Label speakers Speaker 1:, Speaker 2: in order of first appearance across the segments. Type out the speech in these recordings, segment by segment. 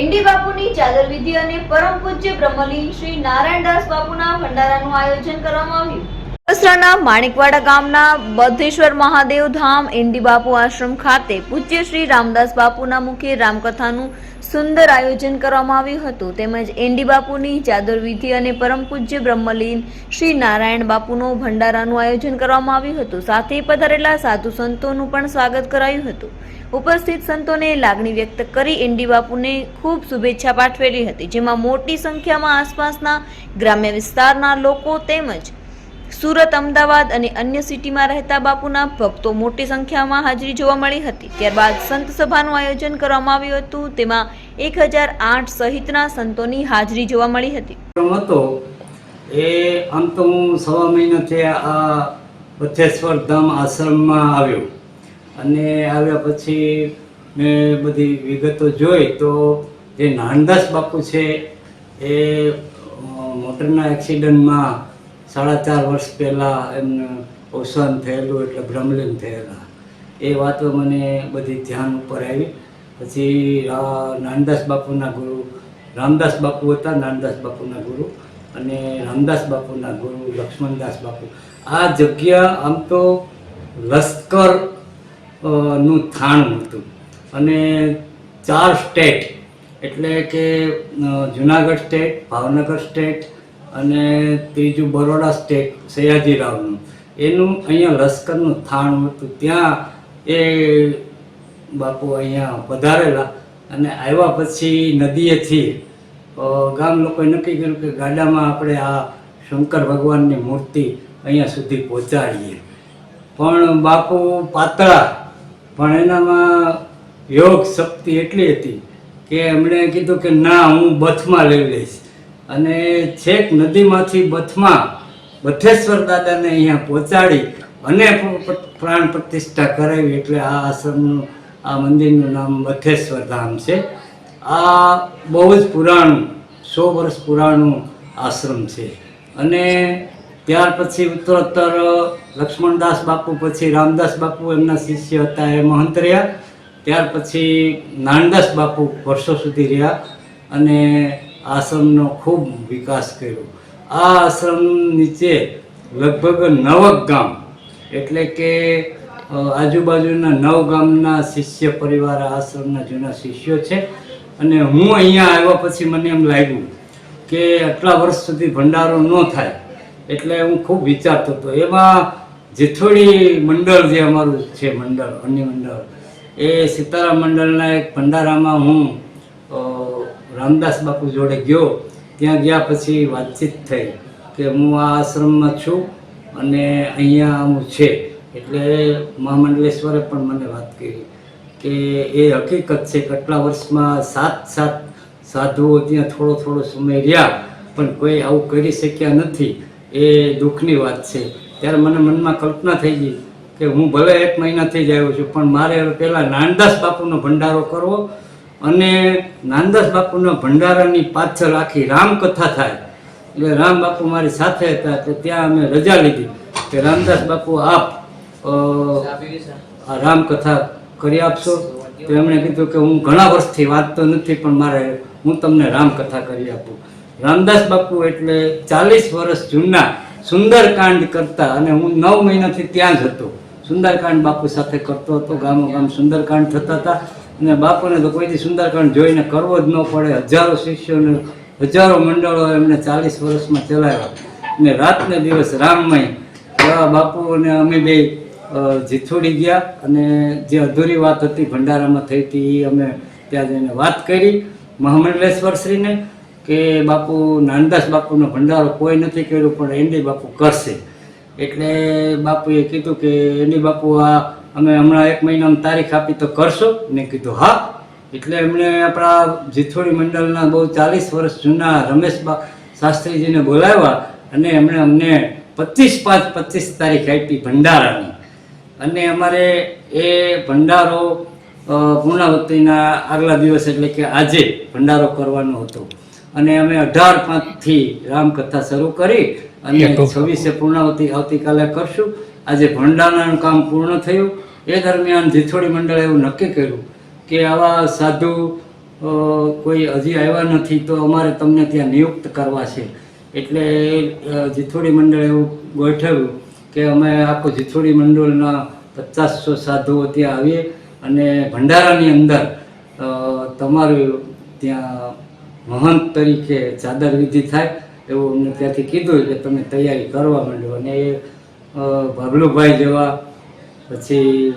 Speaker 1: ND બાપુની ચાદર વિધિ અને પરમ પૂજ્ય બ્રહ્મલીન શ્રી નારાયણદાસ બાપુના ભંડારાનું આયોજન કરવામાં આવ્યું. બગસરાના માણિકવાડા ગામના બદ્ધેશ્વર મહાદેવ ધામ એનડી બાપુ આશ્રમ ખાતે પૂજ્ય શ્રી રામદાસ બાપુના મુખે રામકથાનું સુંદર આયોજન કરવામાં આવ્યું હતું. તેમજ એનડી બાપુની ચાદર વિધિ અને પરમ પૂજ્ય બ્રહ્મલીન શ્રી નારાયણ બાપુનો ભંડારાનું આયોજન કરવામાં આવ્યું હતું. સાથે પધારેલા સાધુ સંતોનું પણ સ્વાગત કરાયું હતું. ઉપસ્થિત સંતોને લાગણી વ્યક્ત કરી એનડી બાપુને ખૂબ શુભેચ્છા પાઠવેલી હતી, જેમાં મોટી સંખ્યામાં આસપાસના ગ્રામ્ય વિસ્તારના લોકો તેમજ સુરત, અમદાવાદ અને અન્ય સિટીમાં રહેતા બાપુના ભક્તો મોટી સંખ્યામાં હાજરી જોવા મળી હતી. ત્યારબાદ સંત સભાનું આયોજન કરવામાં આવ્યું હતું. તેમાં એક હજાર આઠ સહિતના સંતોની હાજરી જોવા મળી હતી.
Speaker 2: એ આમ તો હું સવા મહિનાથી આ બથેશ્વર ધામ આશ્રમમાં આવ્યો. અને આવ્યા પછી મેં બધી વિગતો જોઈ તો જે નાનદાસ બાપુ છે એ મોટરના એક્સિડન્ટમાં સાડા ચાર વર્ષ પહેલાં એમનું અવસાન થયેલું એટલે ભ્રમલીન થયેલા. એ વાતો મને બધી ધ્યાન ઉપર આવી. પછી નાનદાસ બાપુના ગુરુ, રામદાસ બાપુ હતા, નાનદાસ બાપુના ગુરુ અને રામદાસ બાપુના ગુરુ, લક્ષ્મણદાસ બાપુ. આ જગ્યા આમ તો લશ્કરનું થાણું હતું. અને ચાર સ્ટેટ એટલે કે જુનાગઢ સ્ટેટ ભાવનગર સ્ટેટ અને ત્રીજું બરોડા સ્ટેટ સયાજીરાવનું. એનું અહીંયા લશ્કરનું થાણ હતું ત્યાં એ બાપુ અહીંયા પધારેલા અને આવ્યા પછી નદીએથી ગામ લોકોએ નક્કી કર્યું કે ગાડામાં આપણે આ શંકર ભગવાનની મૂર્તિ અહીંયા સુધી પહોંચાડીએ. પણ બાપુ પાતળા, પણ એનામાં યોગ શક્તિ એટલી હતી કે એમણે કીધું કે ના, હું બથમાં લઈ લઈશ. અને છેક નદીમાંથી બથમાં બથેશ્વર દાદાને અહીંયા પહોંચાડી અને પ્રાણ પ્રતિષ્ઠા કરાવી એટલે આ આશ્રમનું, આ મંદિરનું નામ બથેશ્વર ધામ છે. આ બહુ જ પુરાણું, સો વર્ષ પુરાણું આશ્રમ છે. અને ત્યાર પછી ઉત્તરોત્તર લક્ષ્મણદાસ બાપુ પછી રામદાસ બાપુ એમના શિષ્ય હતા એ મહંત રહ્યા. ત્યાર પછી નાનદાસ બાપુ વર્ષો સુધી રહ્યા. અને આશ્રમનો ખૂબ વિકાસ કર્યો. આ આશ્રમ નીચે લગભગ નવક ગામ, એટલે કે આજુબાજુના નવ ગામના શિષ્ય પરિવાર આશ્રમના જૂના શિષ્યો છે. અને હું અહીંયા આવ્યા પછી મને એમ લાગ્યું કે આટલા વર્ષ સુધી ભંડારો ન થાય, એટલે હું ખૂબ વિચારતો હતો. એમાં જેથોડી મંડળ જે અમારું છે મંડળ, અન્ય મંડળ, એ સીતારામ મંડળના એક ભંડારામાં હું રામદાસ બાપુ જોડે ગયો, ત્યાં ગયા પછી વાતચીત થઈ કે હું આ આશ્રમમાં છું અને અહીંયા હું છે. એટલે મહામંડલેશ્વરે પણ મને વાત કરી કે એ હકીકત છે કેટલા વર્ષમાં સાત સાત સાધુઓ ત્યાં થોડો થોડો સમય રહ્યા, પણ કોઈ આવું કરી શક્યા નથી. એ દુઃખની વાત છે. ત્યારે મને મનમાં કલ્પના થઈ ગઈ કે હું ભલે એક મહિનાથી જ આવ્યો છું, પણ મારે પહેલાં નાનદાસ બાપુનો ભંડારો કરવો અને નાનદાસ બાપુના ભંડારાની પાછળ આખી રામકથા થાય. એટલે રામ બાપુ મારી સાથે હતા તો ત્યાં અમે રજા લીધી કે રામદાસ બાપુ આપ રામકથા કરી આપશો? તો એમણે કીધું કે હું ઘણા વર્ષથી વાત તો નથી, પણ મારે, હું તમને રામકથા કરી આપું. રામદાસ બાપુ એટલે ચાલીસ વર્ષ જૂના સુંદરકાંડ કરતા અને હું નવ મહિનાથી ત્યાં જ હતો. સુંદરકાંડ બાપુ સાથે કરતો હતો ગામો ગામ સુંદરકાંડ થતા હતા. અને બાપુને તો કોઈથી સુંદરકાંડ જોઈને કરવો જ ન પડે. હજારો શિષ્યોને, હજારો મંડળો એમને ચાલીસ વર્ષમાં ચલાવ્યા. અને રાતને દિવસ રામમય. એવા બાપુ અને અમે બે જીથોડી ગયા અને જે અધૂરી વાત હતી ભંડારામાં થઈ હતી એ અમે ત્યાં જઈને વાત કરી મહામંડલેશ્વર શ્રીને કે બાપુ, નાનદાસ બાપુનો ભંડારો કોઈ નથી કર્યો, પણ એની બાપુ કરશે. એટલે બાપુએ કીધું કે એની બાપુ આ અમે હમણાં એક મહિનામાં તારીખ આપી તો કરશો? ને કીધું હા. એટલે એમણે આપણા જીથોડી મંડળના બહુ ચાલીસ વર્ષ જૂના રમેશબા શાસ્ત્રીજીને બોલાવ્યા અને એમણે અમને પચીસ પાંચ પચીસ તારીખ આપી ભંડારાની. અને અમારે એ ભંડારો પૂર્ણાવતીના આગલા દિવસ એટલે કે આજે ભંડારો કરવાનો હતો. અને અમે અઢાર પાંચથી રામકથા શરૂ કરી અને છવ્વીસે પૂર્ણાવતી આવતીકાલે કરશું. આજે ભંડારાનું કામ પૂર્ણ થયું. એ દરમિયાન જીથોડી મંડળે એવું નક્કી કર્યું કે આવા સાધુ કોઈ હજી આવ્યા નથી તો અમારે તમને ત્યાં નિયુક્ત કરવા છે. એટલે જીથોડી મંડળે એવું ગોઠવ્યું કે અમે આખું જીથોડી મંડળના પચાસસો સાધુઓ ત્યાં આવીએ અને ભંડારાની અંદર તમારું ત્યાં મહંત તરીકે ચાદર વિધિ થાય એવું અમને ત્યાંથી કીધું કે તમે તૈયારી કરવા માંડો. અને એ અ, જેવા પછી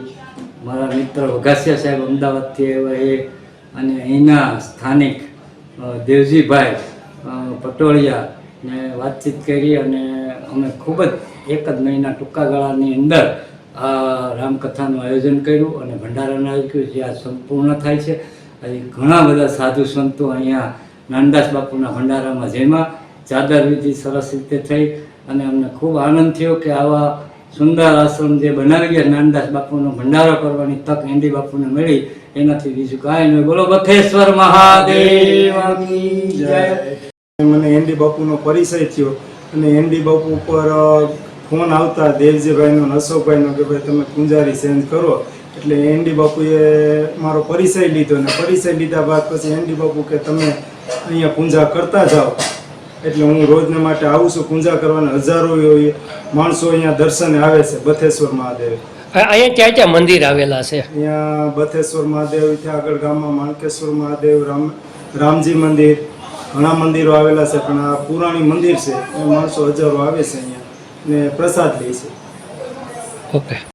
Speaker 2: મારા મિત્ર વઘાસિયા સાહેબ અમદાવાદથી આવ્યા એ અને અહીંના સ્થાનિક દેવજીભાઈ પટોળિયાને વાતચીત કરી અને અમે ખૂબ જ એક જ મહિના ટૂંકા ગાળાની અંદર આ રામકથાનું આયોજન કર્યું અને ભંડારાનું આયોજન કર્યું જે આ સંપૂર્ણ થાય છે. હજી ઘણા બધા સાધુ સંતો અહીંયા નાનદાસ બાપુના ભંડારામાં જેમાં ચાદર વિધિ સરસ રીતે થઈ અને અમને ખૂબ આનંદ થયો કે આવા સુંદર આશ્રમ જે બનાવી ગયા, નાનદાસ બાપુનો ભંડારો કરવાની તક એન્ડી બાપુને મળી, એનાથી બીજું કાંઈ નહીં બોલો બથેશ્વર મહાદેવની
Speaker 3: મને એન્ડી બાપુનો પરિચય થયો અને એન્ડી બાપુ ઉપર ફોન આવતા દેવજીભાઈનો અશોકભાઈનો કે ભાઈ તમે કુંજારી ચેન્જ કરો. એટલે એનડી બાપુએ મારો પરિચય લીધો અને પરિચય લીધા બાદ પછી એનડી બાપુ કે તમે અહીંયા પૂંજા કરતા જાઓ. એટલે હું રોજને માટે આવું છું પૂજા કરવાના હજારો માણસો અહીંયા દર્શને આવે છે બથેશ્વર મહાદેવ.
Speaker 4: અહીંયા ક્યાં ક્યાં મંદિર આવેલા છે?
Speaker 3: અહીંયા બથેશ્વર મહાદેવ ત્યાં આગળ ગામમાં માણકેશ્વર મહાદેવ રામ રામજી મંદિર ઘણા મંદિરો આવેલા છે પણ આ પુરાણી મંદિર છે એ માણસો હજારો આવે છે અહીંયા ને પ્રસાદ લે છે.
Speaker 4: ઓકે.